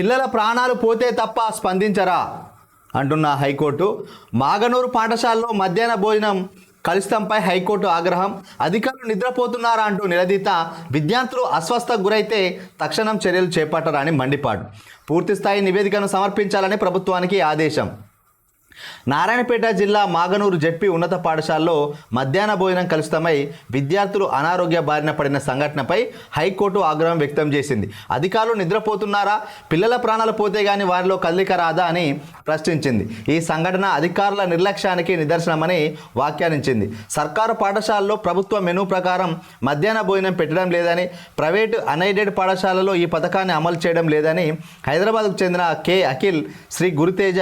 పిల్లల ప్రాణాలు పోతే తప్ప స్పందించరా? అంటున్న హైకోర్టు. మాగనూరు పాఠశాలలో మధ్యాహ్న భోజనం కలుషితంపై హైకోర్టు ఆగ్రహం అధికారులు నిద్రపోతున్నారా అంటూ నిలదీత విద్యార్థులు అస్వస్థకు గురైతే తక్షణం చర్యలు చేపట్టరని మండిపాటు పూర్తిస్థాయి నివేదికను సమర్పించాలని ప్రభుత్వానికి ఆదేశం. నారాయణపేట జిల్లా మాగనూరు జడ్పీ ఉన్నత పాఠశాలలో మధ్యాహ్న భోజనం కలుషితమై విద్యార్థులు అనారోగ్య బారిన పడిన సంఘటనపై హైకోర్టు ఆగ్రహం వ్యక్తం చేసింది. అధికారులు నిద్రపోతున్నారా? పిల్లల ప్రాణాలు పోతే గాని వారిలో కదలిక రాదా అని ప్రశ్నించింది. ఈ సంఘటన అధికారుల నిర్లక్ష్యానికి నిదర్శనమని వ్యాఖ్యానించింది. సర్కారు పాఠశాలలో ప్రభుత్వ మెనూ ప్రకారం మధ్యాహ్న భోజనం పెట్టడం లేదని ప్రైవేటు అన్ఎయిడెడ్ పాఠశాలలో ఈ పథకాన్ని అమలు చేయడం లేదని హైదరాబాద్కు చెందిన కె అఖిల్ శ్రీ గురుతేజ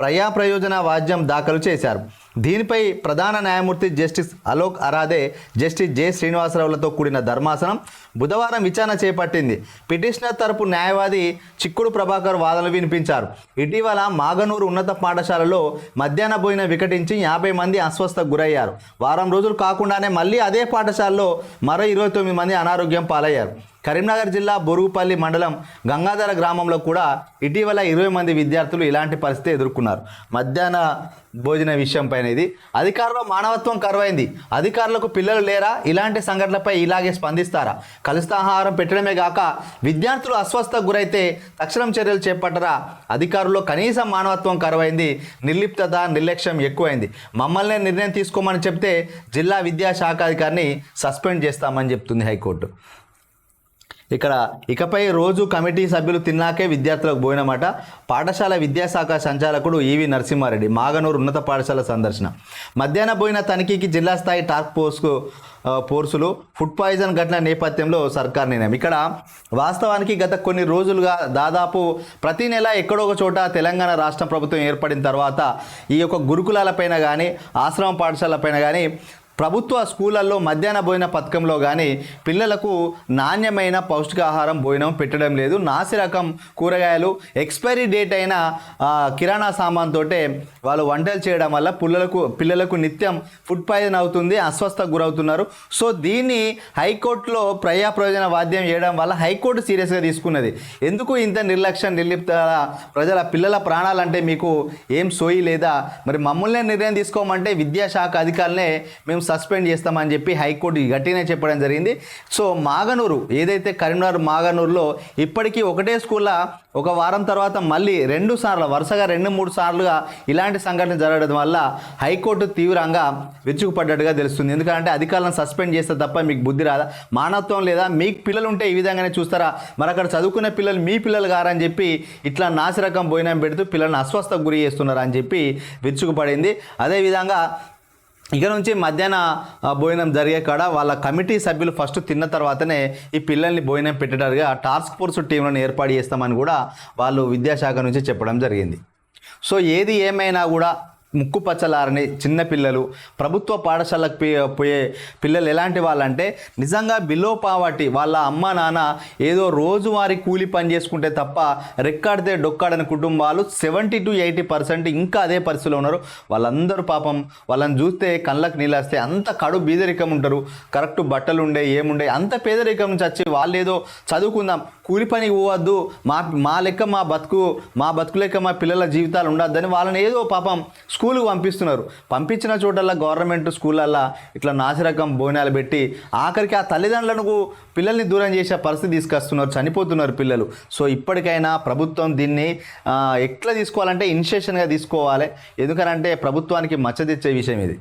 ప్రయా ప్రయోజన వాద్యం దాఖలు చేశారు. దీనిపై ప్రధాన న్యాయమూర్తి justice Alok Aradhe justice J శ్రీనివాసరావులతో కూడిన ధర్మాసనం బుధవారం విచారణ చేపట్టింది. పిటిషనర్ తరపు న్యాయవాది చిక్కుడు ప్రభాకర్ వాదనలు వినిపించారు. ఇటీవల మాగనూరు ఉన్నత పాఠశాలలో మధ్యాహ్న భోజనం వికటించి యాభై మంది అస్వస్థకు గురయ్యారు. వారం రోజులు కాకుండానే మళ్ళీ అదే పాఠశాలలో మరో ఇరవై తొమ్మిది మంది అనారోగ్యం పాలయ్యారు. కరీంనగర్ జిల్లా బొరుగుపల్లి మండలం గంగాధర గ్రామంలో కూడా ఇటీవల ఇరవై మంది విద్యార్థులు ఇలాంటి పరిస్థితి ఎదుర్కొన్నారు. మధ్యాహ్న భోజన విషయంపైన ఇది. అధికారుల మానవత్వం కరువైంది. అధికారులకు పిల్లలు లేరా? ఇలాంటి సంఘటనలపై ఇలాగే స్పందిస్తారా? కలుస్తాహారం పెట్టడమే కాక విద్యార్థులు అస్వస్థకు గురైతే తక్షణం చర్యలు చేపట్టరా? అధికారుల్లో కనీసం మానవత్వం కరువైంది. నిర్లిప్తత నిర్లక్ష్యం ఎక్కువైంది. మమ్మల్నే నిర్ణయం తీసుకోమని చెప్తే జిల్లా విద్యాశాఖ అధికారిని సస్పెండ్ చేస్తామని చెప్తుంది హైకోర్టు. ఇక్కడ ఇకపై రోజు కమిటీ సభ్యులు తిన్నాకే విద్యార్థులకు పోయినమాట పాఠశాల విద్యాశాఖ సంచాలకుడు ఈవి నరసింహారెడ్డి మాగనూరు ఉన్నత పాఠశాల సందర్శన. మధ్యాహ్నం పోయిన తనిఖీకి జిల్లా స్థాయి టాస్క్ ఫోర్స్కు ఫోర్సులు ఫుడ్ పాయిజన్ ఘటన నేపథ్యంలో సర్కార్ నిర్ణయం. ఇక్కడ వాస్తవానికి గత కొన్ని రోజులుగా దాదాపు ప్రతి నెల ఎక్కడో ఒక చోట తెలంగాణ రాష్ట్ర ప్రభుత్వం ఏర్పడిన తర్వాత ఈ యొక్క గురుకులాలపైన కానీ ఆశ్రమ పాఠశాలపైన కానీ ప్రభుత్వ స్కూళ్ళల్లో మధ్యాహ్న భోజన పథకంలో కానీ పిల్లలకు నాణ్యమైన పౌష్టికాహారం భోజనం పెట్టడం లేదు. నాసి రకం కూరగాయలు ఎక్స్పైరీ డేట్ అయిన కిరాణా సామాన్ తోటే వాళ్ళు వంటలు చేయడం వల్ల పిల్లలకు పిల్లలకు నిత్యం ఫుడ్ పాయిజన్ అవుతుంది అస్వస్థకు గురవుతున్నారు. సో దీన్ని హైకోర్టులో ప్రజా ప్రయోజన వాద్యం చేయడం వల్ల హైకోర్టు సీరియస్గా తీసుకున్నది. ఎందుకు ఇంత నిర్లక్ష్యం నిర్లిప్త ప్రజల పిల్లల ప్రాణాలంటే మీకు ఏం సోయి లేదా? మరి మమ్మల్ని నిర్ణయం తీసుకోమంటే విద్యాశాఖ అధికారులనే మేము సస్పెండ్ చేస్తామని చెప్పి హైకోర్టు గట్టిగానే చెప్పడం జరిగింది. సో మాగనూరు ఏదైతే కరీంనగర్ మాగనూరులో ఇప్పటికీ ఒకటే స్కూల్లో ఒక వారం తర్వాత మళ్ళీ రెండు సార్లు వరుసగా రెండు మూడు సార్లుగా ఇలాంటి సంఘటన జరగడం వల్ల హైకోర్టు తీవ్రంగా విరుచుకుపడ్డట్టుగా తెలుస్తుంది. ఎందుకంటే అధికారులను సస్పెండ్ చేస్తే తప్ప మీకు బుద్ధి రాదా? మానవత్వం లేదా? మీకు పిల్లలు ఉంటే ఈ విధంగానే చూస్తారా? మరి అక్కడ చదువుకునే పిల్లలు మీ పిల్లలు కారని చెప్పి ఇట్లా నాసిరకం భోజనం పెడుతూ పిల్లల్ని అస్వస్థకు గురి చేస్తున్నారని చెప్పి విరుచుకుపడింది. అదేవిధంగా ఇక నుంచి మధ్యాహ్న భోజనం జరిగే కాడ వాళ్ళ కమిటీ సభ్యులు ఫస్ట్ తిన్న తర్వాతనే ఈ పిల్లల్ని భోజనం పెట్టేటట్టుగా టాస్క్ ఫోర్స్ టీంలను ఏర్పాటు చేస్తామని కూడా వాళ్ళు విద్యాశాఖ నుంచి చెప్పడం జరిగింది. సో ఏది ఏమైనా కూడా ముక్కు పచ్చలారని ప్రభుత్వ పాఠశాలకు పోయే పిల్లలు ఎలాంటి వాళ్ళంటే నిజంగా బిలో పావర్టీ వాళ్ళ అమ్మ నాన్న ఏదో రోజువారీ కూలి పని చేసుకుంటే తప్ప రెక్కాడితే డొక్కాడని కుటుంబాలు సెవెంటీ టు ఎయిటీ పర్సెంట్ ఇంకా అదే పరిస్థితిలో ఉన్నారు. వాళ్ళందరూ పాపం వాళ్ళని చూస్తే కళ్ళకు నీళ్ళేస్తే అంత కడు బీదరికం ఉంటారు. కరెక్ట్ బట్టలు ఉండే ఏముండే అంత పేదరికం నుంచి వచ్చి వాళ్ళు ఏదో చదువుకుందాం. కూలి పనికి పోవద్దు. మా మా లెక్క మా బతుకు మా బతుకు లెక్క మా పిల్లల జీవితాలు ఉండొద్దని వాళ్ళని ఏదో పాపం స్కూల్కి పంపిస్తున్నారు. పంపించిన చోటల్లా గవర్నమెంట్ స్కూళ్ళల్లో ఇట్లా నాసిరకం బోనాలు పెట్టి ఆఖరికి ఆ తల్లిదండ్రులకు పిల్లల్ని దూరం చేసే పరిస్థితి తీసుకొస్తున్నారు చనిపోతున్నారు పిల్లలు. సో ఇప్పటికైనా ప్రభుత్వం దీన్ని ఎట్లా తీసుకోవాలంటే ఇనిషియేషన్గా తీసుకోవాలి. ఎందుకనంటే ప్రభుత్వానికి మచ్చ తెచ్చే విషయం ఇది.